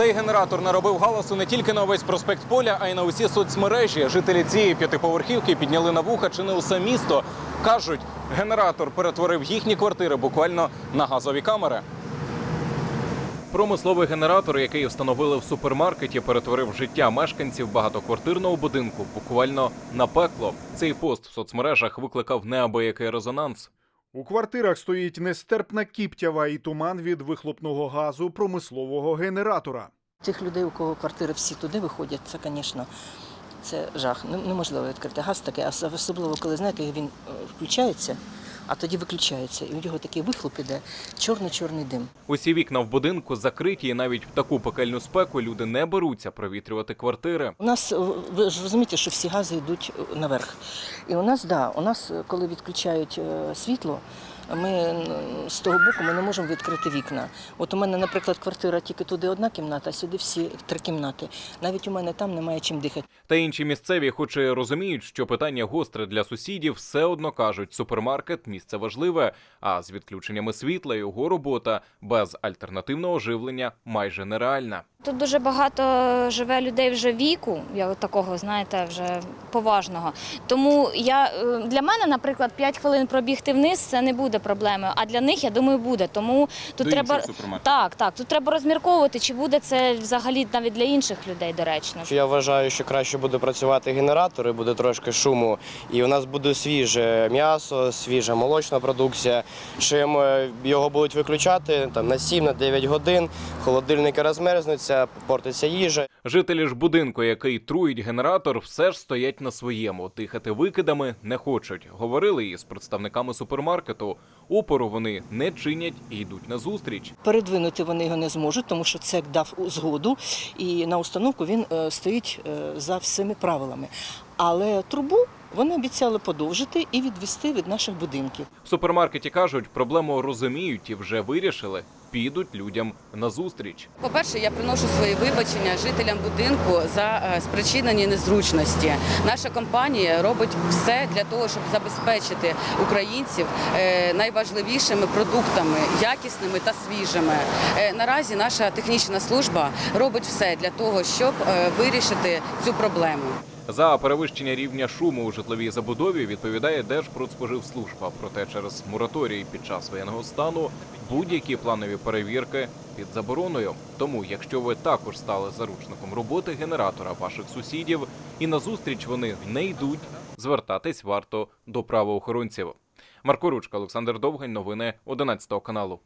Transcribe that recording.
Цей генератор наробив галасу не тільки на увесь проспект Поля, а й на усі соцмережі. Жителі цієї п'ятиповерхівки підняли на вуха чи не усе місто. Кажуть, генератор перетворив їхні квартири буквально на газові камери. Промисловий генератор, який встановили в супермаркеті, перетворив життя мешканців багатоквартирного будинку буквально на пекло. Цей пост в соцмережах викликав неабиякий резонанс. У квартирах стоїть нестерпна кіптява і туман від вихлопного газу промислового генератора. Тих людей, у кого квартири всі туди виходять, це, звісно, це жах. Не- Неможливо відкрити газ такий, особливо, коли знаєте, він е, включається, а тоді виключається. І у нього такий вихлоп іде, чорний-чорний дим. Усі вікна в будинку закриті, і навіть в таку пекельну спеку люди не беруться провітрювати квартири. У нас, е, ви ж розумієте, що всі гази йдуть е, наверх. І у нас, да, у нас, е, коли відключають світло, ми з того боку ми не можемо відкрити вікна. От у мене, наприклад, квартира тільки туди одна кімната, а сюди всі три кімнати. Навіть у мене там немає чим дихати. Та інші місцеві, хоч і розуміють, що питання гостре для сусідів, все одно кажуть, супермаркет місце важливе. А з відключеннями світла його робота без альтернативного живлення майже нереальна. Тут дуже багато живе людей вже віку, я такого, знаєте, вже поважного. Тому я е, для мене, наприклад, 5 хвилин пробігти вниз це не буде проблемою. А для них, я думаю, буде. Тому тут До треба так, так. Тут треба розмірковувати, чи буде це взагалі навіть для інших людей доречно. Я вважаю, що краще буде працювати генератор, і буде трошки шуму, і у нас буде свіже м'ясо, свіжа молочна продукція. Чим е, його будуть виключати там на 7-9 годин, холодильники розмерзнуться, портиться їжа. Жителі ж будинку, який труїть генератор, все ж стоять на своєму. Дихати викидами не хочуть. Говорили і з представниками супермаркету. Опору вони не чинять і йдуть на зустріч. Передвинути вони його не зможуть, тому що ЦЕК дав згоду, і на установку він е, стоїть е, за всіми правилами. Але трубу вони обіцяли подовжити і відвести від наших будинків. В супермаркеті кажуть, проблему розуміють і вже вирішили. Підуть людям на зустріч. По-перше, я приношу свої вибачення жителям будинку за е, спричинені незручності. Наша компанія робить все для того, щоб забезпечити українців е, найважливішими продуктами, якісними та свіжими. Е, Наразі наша технічна служба робить все для того, щоб вирішити цю проблему. За перевищення рівня шуму у житловій забудові відповідає Держпродспоживслужба. Проте через мораторій під час воєнного стану будь-які планові перевірки під забороною. Тому, якщо ви також стали заручником роботи генератора ваших сусідів і на зустріч вони не йдуть, звертатись варто до правоохоронців. Марко Ручка, Олександр Довгань, новини 11 каналу.